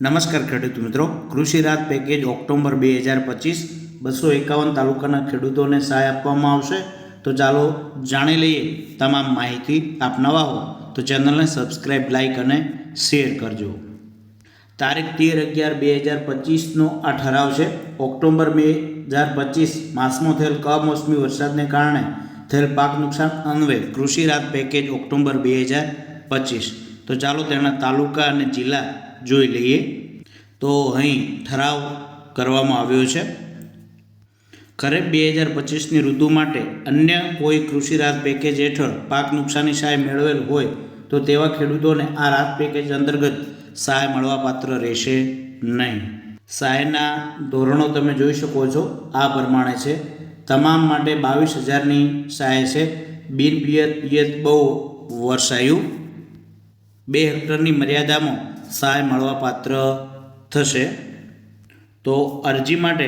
નમસ્કાર ખેડૂત મિત્રો. કૃષિ રાહત પેકેજ ઓક્ટોબર બે હજાર પચીસ બસો એકાવન તાલુકાના ખેડૂતોને સહાય આપવામાં આવશે. તો ચાલો જાણી લઈએ તમામ માહિતી. આપ નવા હો તો ચેનલને સબસ્ક્રાઈબ લાઈક અને શેર કરજો. તારીખ તેર અગિયાર બે હજાર પચીસનો આ ઠરાવ છે. ઓક્ટોબર બે હજાર પચીસ માસમાં થયેલ કમોસમી વરસાદને કારણે થયેલ પાક નુકસાન અન્વે કૃષિ રાહત પેકેજ ઓક્ટોબર બે હજાર પચીસ. તો ચાલો તેના તાલુકા અને જિલ્લા જોઈ લઈએ. તો અહીં ઠરાવ કરવામાં આવ્યો છે. ખરીફ બે હજાર પચીસની ઋતુ માટે અન્ય કોઈ કૃષિ રાહત પેકેજ હેઠળ પાક નુકસાની સહાય મેળવેલ હોય તો તેવા ખેડૂતોને આ રાહત પેકેજ અંતર્ગત સહાય મળવાપાત્ર રહેશે નહીં. સહાયના ધોરણો તમે જોઈ શકો છો. આ પ્રમાણે છે. તમામ માટે બાવીસ હજારની સહાય છે. બિન પિયત પિયત બહુ વર્ષાયું બે હેક્ટરની મર્યાદામાં સહાય મળવાપાત્ર થશે. તો અરજી માટે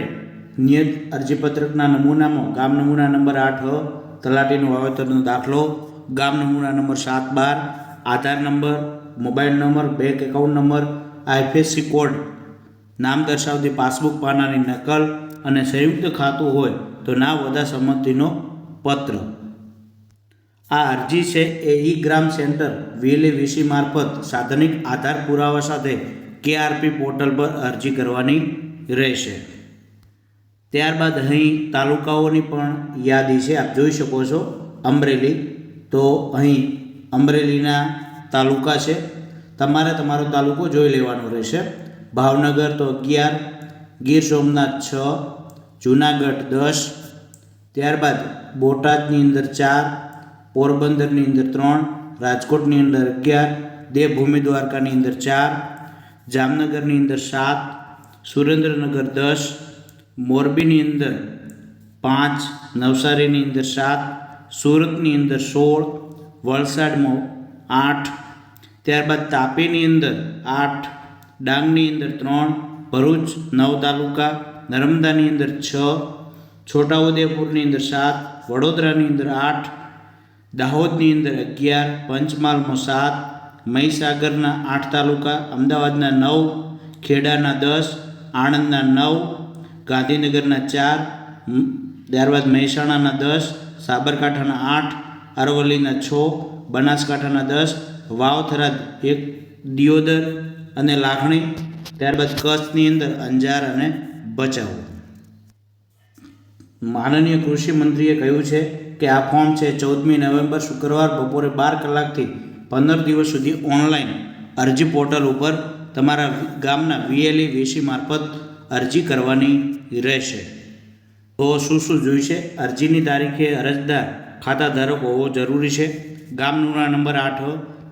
નિયત અરજીપત્રકના નમૂનામાં ગામ નમૂના નંબર આઠ, તલાટીનું વાવેતરનો દાખલો, ગામ નમૂના નંબર સાત બાર, Aadhaar number, mobile number, bank account number, IFSC code, નામ દર્શાવતી પાસબુક, પાનાની નકલ અને સંયુક્ત ખાતું હોય તો ના વધા સંમતિનો પત્ર. આ અરજી છે એ ઈ ગ્રામ સેન્ટર વીએલએ વીસી મારફત સાધનિક આધાર પુરાવા સાથે કેઆરપી પોર્ટલ પર અરજી કરવાની રહેશે. ત્યારબાદ અહીં તાલુકાઓની પણ યાદી છે, આપ જોઈ શકો છો અમરેલી. તો અહીં અમરેલીના તાલુકા છે. તમારે તમારો તાલુકો જોઈ લેવાનો રહેશે. ભાવનગર તો અગિયાર, ગીર સોમનાથ છ, જુનાગઢ દસ. ત્યારબાદ બોટાદની અંદર ચાર પોરબંદરની અંદર ત્રણ, રાજકોટની અંદર અગિયાર, દેવભૂમિ દ્વારકાની અંદર ચાર, જામનગરની અંદર સાત, સુરેન્દ્રનગર દસ, મોરબીની અંદર પાંચ, નવસારીની અંદર સાત, સુરતની અંદર સોળ, વલસાડમાં આઠ, ત્યારબાદ તાપીની અંદર આઠ, ડાંગની અંદર ત્રણ, ભરૂચ નવ તાલુકા, નર્મદાની અંદર છ, છોટાઉદેપુરની અંદર સાત, વડોદરાની અંદર આઠ દાહોદની અંદર અગિયાર પંચમહાલમાં સાત મહીસાગરના આઠ તાલુકા, અમદાવાદના નવ, ખેડાના દસ, આણંદના નવ, ગાંધીનગરના ચાર ત્યારબાદ મહેસાણાના દસ, સાબરકાંઠાના આઠ, અરવલ્લીના છ, બનાસકાંઠાના દસ, વાવથરા એક, દિયોદર અને લાખણી, ત્યારબાદ કચ્છની અંદર અંજાર અને ભચાઉ. માનનીય કૃષિ મંત્રીએ કહ્યું છે કે આ ફોર્મ છે ચૌદમી નવેમ્બર શુક્રવાર બપોરે બાર કલાકથી પંદર દિવસ સુધી ઓનલાઈન અરજી પોર્ટલ ઉપર તમારા ગામના વીએલઈ વીસી મારફત અરજી કરવાની રહેશે. તો શું શું જોઈશે? અરજીની તારીખે અરજદાર ખાતાધારક હોવો જરૂરી છે. ગામ નમૂના નંબર આઠ,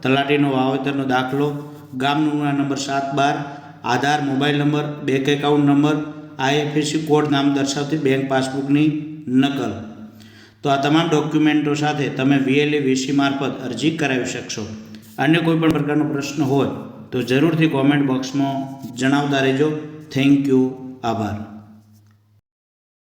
તલાટીનો વાવેતરનો દાખલો ગામ નમૂના નંબર સાત બાર, Aadhaar, mobile number, bank account number, IFSC code નામ દર્શાવતી બેંક પાસબુકની નકલ. તો આ તમામ ડોક્યુમેન્ટો સાથે તમે વીએલએ વીસી મારફત અરજી કરાવી શકશો. અન્ય કોઈપણ પ્રકારનો પ્રશ્ન હોય તો જરૂરથી કોમેન્ટ બોક્સમાં જણાવતા રહેજો. થેન્ક યુ આભાર.